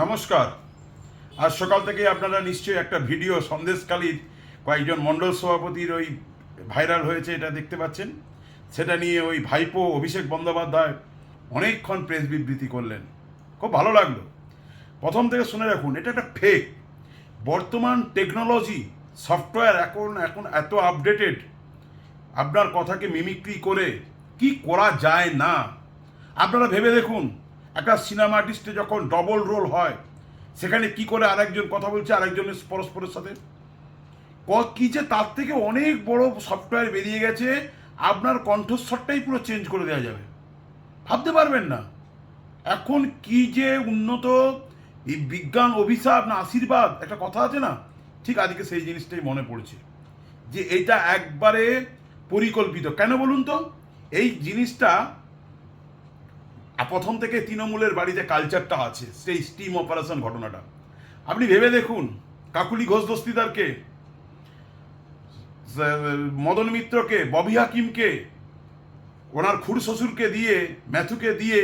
নমস্কার। আজ সকাল থেকে আপনারা নিশ্চয়ই একটা ভিডিও সন্দেশকালীর কয়েকজন মণ্ডল সভাপতির ওই ভাইরাল হয়েছে, এটা দেখতে পাচ্ছেন। সেটা নিয়ে ওই ভাইপো অভিষেক বন্দ্যোপাধ্যায় অনেকক্ষণ প্রেস বিবৃতি করলেন। খুব ভালো লাগল। প্রথম থেকে শুনে রাখুন, এটা একটা ফেক বর্তমান টেকনোলজি সফটওয়্যার এখন এখন এত আপডেটেড আপনার কথাকে মিমিক্রি করে কি করা যায় না? আপনারা ভেবে দেখুন একটা সিনেমা আর্টিস্টে যখন ডবল রোল হয়, সেখানে কি করে আরেকজন কথা বলছে, আরেকজনের পরস্পরের সাথে? ক- যে তার থেকে অনেক বড় সফটওয়্যার বেরিয়ে গেছে, আপনার কণ্ঠস্বরটাই পুরো চেঞ্জ করে দেওয়া যাবে। ভাবতে পারবেন না। এখন কি যে উন্নত, এই বিজ্ঞান অভিশাপ না আশীর্বাদ, একটা কথা আছে না? ঠিক আজকে সেই জিনিসটাই মনে পড়ছে। যে এটা একবারে পরিকল্পিত। কেন বলুন তো? এই জিনিসটা প্রথম থেকে তৃণমূলের বাড়িতে কালচারটা আছে, সেই স্টিম অপারেশন ঘটনাটা। আপনি ভেবে দেখুন, কাকুলি ঘোষ দস্তিদারকে মদন মিত্রকে, ববি হাকিমকে, ওনার খুড় শ্বশুরকে দিয়ে, ম্যাথুকে দিয়ে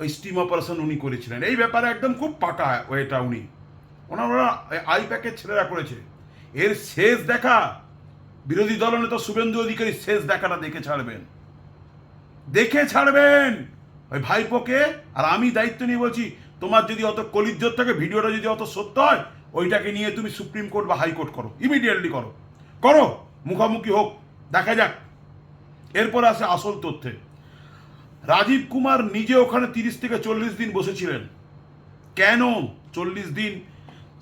ওই স্টিম অপারেশন উনি করেছিলেন। এই ব্যাপারে একদম খুব পাকা ওয়েটা উনি। ওনারা আই প্যাকের ছেলেরা করেছে। এর শেষ দেখা, বিরোধী দলনেতা শুভেন্দু অধিকারী শেষ দেখাটা দেখে ছাড়বেন। দেখে ছাড়বেন। ওই ভাইপোকে, আর আমি দায়িত্ব নিয়ে বলছি, তোমার যদি অত কলিজ্জত থাকে, ভিডিওটা যদি অত সত্য হয়, ওইটাকে নিয়ে তুমি সুপ্রিম কোর্ট বা হাইকোর্ট করো, ইমিডিয়েটলি করো। করো, মুখামুখি হোক, দেখা যাক। এরপর আসে আসল তথ্যে। রাজীব কুমার নিজে ওখানে তিরিশ থেকে চল্লিশ দিন বসেছিলেন। কেন চল্লিশ দিন?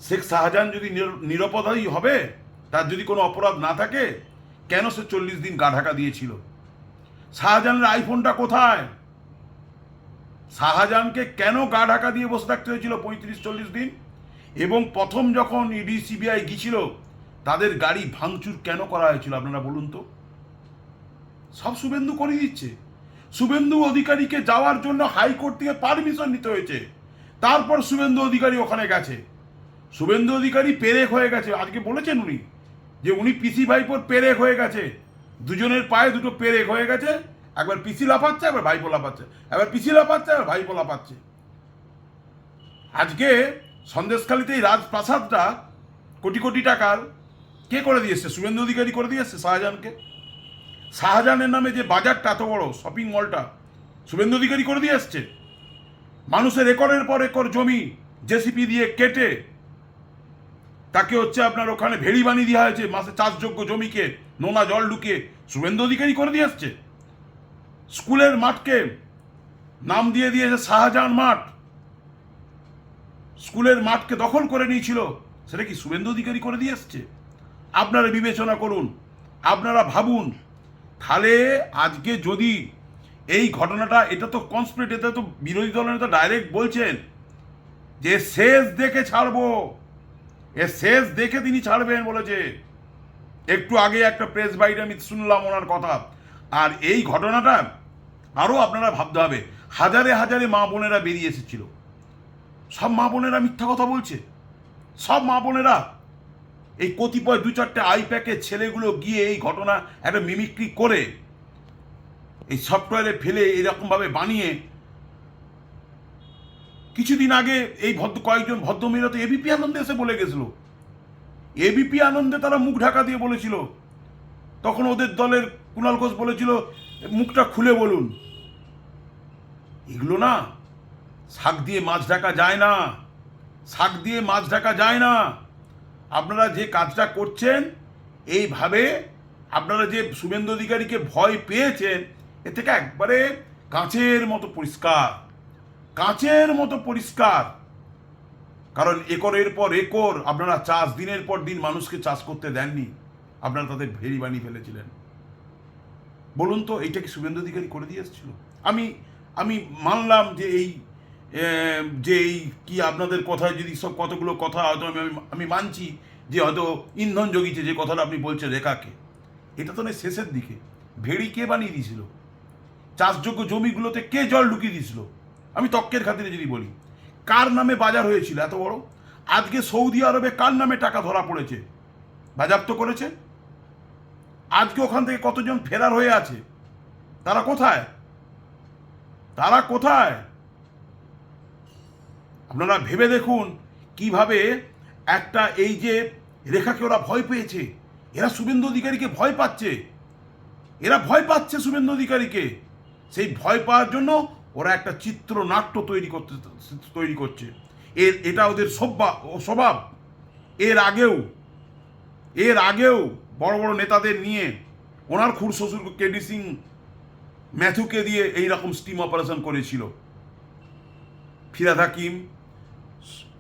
শেখ শাহজাহান যদি নির- নিরাপদাই হবে, তার যদি কোনো অপরাধ না থাকে, কেন সে চল্লিশ দিন গা ঢাকা দিয়েছিল? শাহজাহানের আইফোনটা কোথায়? শাহজাহানকে কেন গা ঢাকা দিয়ে বসে থাকতে হয়েছিল পঁয়ত্রিশ চল্লিশ দিন? এবং প্রথম যখন ইডি, সিবিআই গিয়েছিল, তাদের গাড়ি ভাঙচুর কেন করা হয়েছিল আপনারা বলুন তো? সব শুভেন্দু করে দিচ্ছে। শুভেন্দু অধিকারীকে যাওয়ার জন্য হাইকোর্ট থেকে পারমিশন নিতে হয়েছে। তারপর শুভেন্দু অধিকারী ওখানে গেছে। শুভেন্দু অধিকারী পেরেক হয়ে গেছে। আজকে বলেছেন উনি যে উনি পিসি ভাইপোর পেরেক হয়ে গেছে। দুজনের পায়ে দুটো পেরেক হয়ে গেছে, একবার পিসি লাফাচ্ছে, একবার ভাইপো লাফাচ্ছে। একবার পিসি লাফাচ্ছে, একবার ভাইপো লাফাচ্ছে। আজকে সন্দেশখালিতে এই রাজপ্রাসাদটা কোটি কোটি টাকার। কে করে দিয়েছে শুভেন্দু অধিকারী করে দিয়েছে শাহজাহানকে? শাহজাহানের নামে যে বাজারটা এত বড় শপিং মলটা শুভেন্দু অধিকারী করে দিয়ে এসছে? মানুষের একরের পর একর জমি, জেসিপি দিয়ে কেটে তাকে হচ্ছে আপনার ওখানে ভেড়ি বানিয়ে দেওয়া হয়েছে, মাসে চাষযোগ্য জমিকে, নোনা জল ঢুকে শুভেন্দু অধিকারী করে দিয়ে এসছে। স্কুলের মাঠকে নাম দিয়ে দিয়েছে শাহজাহান মাঠ। স্কুলের মাঠকে দখল করে নিয়েছিল, সেটা কি শুভেন্দু অধিকারী করে দিয়ে এসছে? আপনারা বিবেচনা করুন, আপনারা ভাবুন। তাহলে আজকে যদি এই ঘটনাটা, এটা তো কনসপিরেট এটা তো বিরোধী দলের নেতা ডাইরেক্ট বলছেন যে শেষ দেখে ছাড়বো। এ শেষ দেখে তিনি ছাড়বেন বলেছে একটু আগে একটা প্রেস বাইটে আমি শুনলাম ওনার কথা। আর এই ঘটনাটা আরও আপনারা ভাবতে হবে। হাজারে হাজারে মা বোনেরা বেরিয়ে এসেছিল। সব মা বোনেরা মিথ্যা কথা বলছে। সব মা বোনেরা এই কতিপয় দু চারটে আই প্যাকের ছেলেগুলো গিয়ে এই ঘটনা একটা মিমিক্রি করে এই সফটওয়্যারে ফেলে এরকমভাবে বানিয়ে কিছুদিন আগে এই ভদ্র, কয়েকজন ভদ্রমহিলা তো এবিপি আনন্দে এসে বলে গেছিল। এবিপি আনন্দে তারা মুখ ঢাকা দিয়ে বলেছিল। তখন ওদের দলের কুণাল ঘোষ বলেছিল, মুখটা খুলে বলুন। এগুলো না, শাক দিয়ে মাছ ঢাকা যায় না, শাক দিয়ে মাছ ঢাকা যায় না। আপনারা যে কাজটা করছেন, এইভাবে আপনারা যে শুভেন্দু অধিকারীকে ভয় পেয়েছেন, এ থেকে একবারে কাঁচের মতো পরিষ্কার। কাঁচের মতো পরিষ্কার। কারণ একরের পর একর আপনারা চাষ, দিনের পর দিন মানুষকে চাষ করতে দেননি। আপনারা তাদের ভেরি বানিয়ে ফেলেছিলেন। বলুন তো, এইটা কি শুভেন্দু অধিকারী করে দিয়ে এসেছিল? আমি আমি মানলাম যে এই যে এই কি আপনাদের কথায় যদি সব কতগুলো কথা হয়তো আমি, আমি- মানছি যে হয়তো ইন্ধন জগিয়েছে যে কথাটা আপনি বলছেন রেখাকে। এটা তো নয়, শেষের দিকে। ভেড়ি কে বানিয়ে দিয়েছিল? চাষযোগ্য জমিগুলোতে কে জল ঢুকিয়ে দিয়েছিল? আমি তক্কের খাতিরে যদি বলি, কার নামে বাজার হয়েছিল এত বড়? আজকে সৌদি আরবে কার নামে টাকা ধরা পড়েছে? বাজাপ্ত করেছে? আজকে ওখান থেকে কতজন ফেরার হয়ে আছে? তারা কোথায়? তারা কোথায়? আপনারা ভেবে দেখুন কীভাবে একটা এই যে রেখাকে ওরা ভয় পেয়েছে, এরা শুভেন্দু অধিকারীকে ভয় পাচ্ছে। এরা ভয় পাচ্ছে শুভেন্দু অধিকারীকে। সেই ভয় পাওয়ার জন্য ওরা একটা চিত্রনাট্য তৈরি করতে, তৈরি করছে। এর, এটা ওদের স্বভাব। এর আগেও এর আগেও বড় বড় নেতাদের নিয়ে ওনার খুর শ্বশুর কেডি সিং ম্যাথুকে দিয়ে এই রকম স্টিম অপারেশন করেছিল। ফিরাদ হাকিম,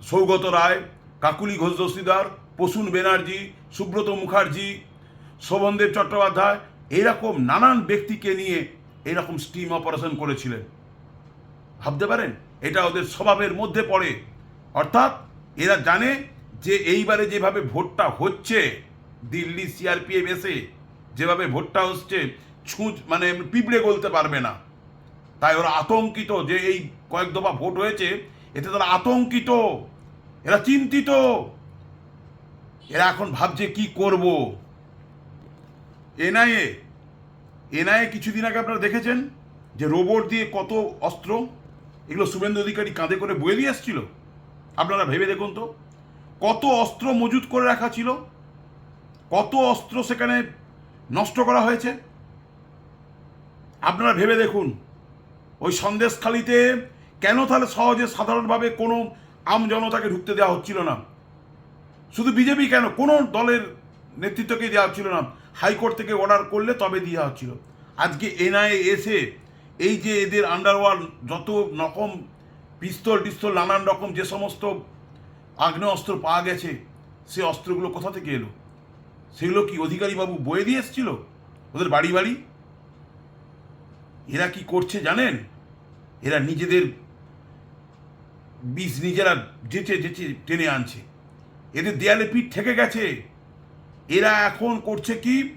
সৌগত রায়, কাকুলি ঘোষ দস্তিদার, প্রসূন ব্যানার্জি সুব্রত মুখার্জি, শোভনদেব চট্টোপাধ্যায়, এইরকম নানান ব্যক্তিকে নিয়ে এইরকম স্টিম অপারেশন করেছিলেন। ভাবতে পারেন? এটা ওদের স্বভাবের মধ্যে পড়ে। অর্থাৎ এরা জানে যে এইবারে যেভাবে ভোটটা হচ্ছে, দিল্লি সিআরপিএফ এসে যেভাবে ভোটটা হচ্ছে, ছুঁচ মানে পিঁপড়ে গলতে পারবে না। তাই ওরা আতঙ্কিত যে এই কয়েক দফা ভোট হয়েছে, এতে তারা আতঙ্কিত, এরা চিন্তিত। এরা এখন ভাবছে কি করব? এনআইএ এনআইএ কিছুদিন আগে আপনারা দেখেছেন যে রোবট দিয়ে কত অস্ত্র এগুলো শুভেন্দু অধিকারী কাঁধে করে বয়ে দিয়ে এসছিল আপনারা ভেবে দেখুন তো। কত অস্ত্র মজুত করে রাখা ছিল? কত অস্ত্র সেখানে নষ্ট করা হয়েছে? আপনারা ভেবে দেখুন, ওই সন্দেশখালিতে কেন তাহলে সহজে সাধারণভাবে কোনো আম জনতাকে ঢুকতে দেওয়া হচ্ছিল না? শুধু বিজেপি কেন? কোনো দলের নেতৃত্বকে দেওয়া হচ্ছিল না। হাইকোর্ট থেকে অর্ডার করলে তবে দেওয়া হচ্ছিল। আজকে এনআইএ এসে এই যে এদের আন্ডারওয়ার্ল্ড যত রকম পিস্তল টিস্তল, নানান রকম যে সমস্ত আগ্নেয় অস্ত্র পাওয়া গেছে, সে অস্ত্রগুলো কোথা থেকে এলো? সেগুলো কি অধিকারী বাবু বয়ে দিয়ে এসছিল? ওদের বাড়ি বাড়ি? এরা কি করছে জানেন? এরা নিজেদের বিষ নিজেরা যেচে যেচে টেনে আনছে। এদের দেয়ালে পিঠ থেকে গেছে। এরা এখন করছে কি?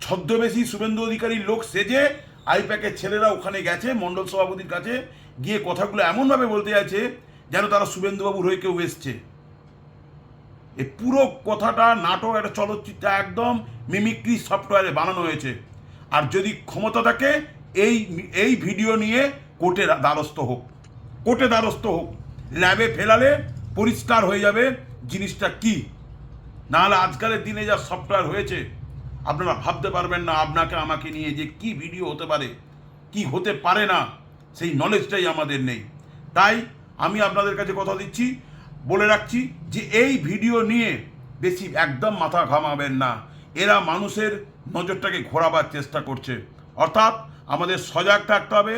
ছদ্মবেশী শুভেন্দু অধিকারীর লোক সেজে আইপ্যাকের ছেলেরা ওখানে গেছে, মণ্ডল সভাপতির কাছে গিয়ে কথাগুলো এমনভাবে বলতে যাচ্ছে যেন তারা শুভেন্দুবাবুর হয়ে কেউ এসছে। এই পুরো কথাটা, নাটক, একটা চলচ্চিত্র একদম মিমিক্রি সফটওয়্যারে বানানো হয়েছে। আর যদি ক্ষমতা থাকে, এই এই ভিডিও নিয়ে কোর্টে দ্বারস্থ হোক। কোর্টে দ্বারস্থ হোক। ল্যাবে ফেলালে পরিষ্কার হয়ে যাবে জিনিসটা কি। নাহলে আজকালের দিনে যা সফটওয়্যার হয়েছে আপনারা ভাবতে পারবেন না আপনাকে আমাকে নিয়ে যে কি ভিডিও হতে পারে, কি হতে পারে না, সেই নলেজটাই আমাদের নেই। তাই আমি আপনাদের কাছে কথা দিচ্ছি, বলে রাখছি যে এই ভিডিও নিয়ে বেশি একদম মাথা ঘামাবেন না। এরা মানুষের নজরটাকে ঘোরাবার চেষ্টা করছে। অর্থাৎ আমাদের সজাগ থাকতে হবে,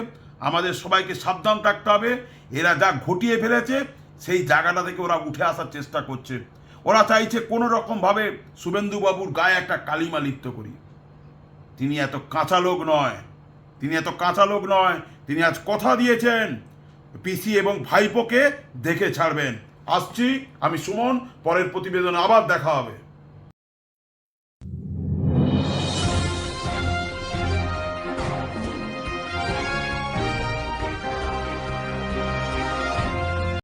আমাদের সবাইকে সাবধান থাকতে হবে। এরা যা ঘটিয়ে ফেলেছে, সেই জায়গাটা থেকে ওরা উঠে আসার চেষ্টা করছে। ওরা চাইছে কোনো রকমভাবে শুভেন্দুবাবুর গায়ে একটা কালিমা লিপ্ত করি। তিনি এত কাঁচা লোক নয়। তিনি এত কাঁচা লোক নয়। তিনি আজ কথা দিয়েছেন। পিসি এবং ভাইপোকে দেখে ছাড়বেন। আসছি, আমি সুমন, পরের প্রতিবেদন আবার দেখা হবে।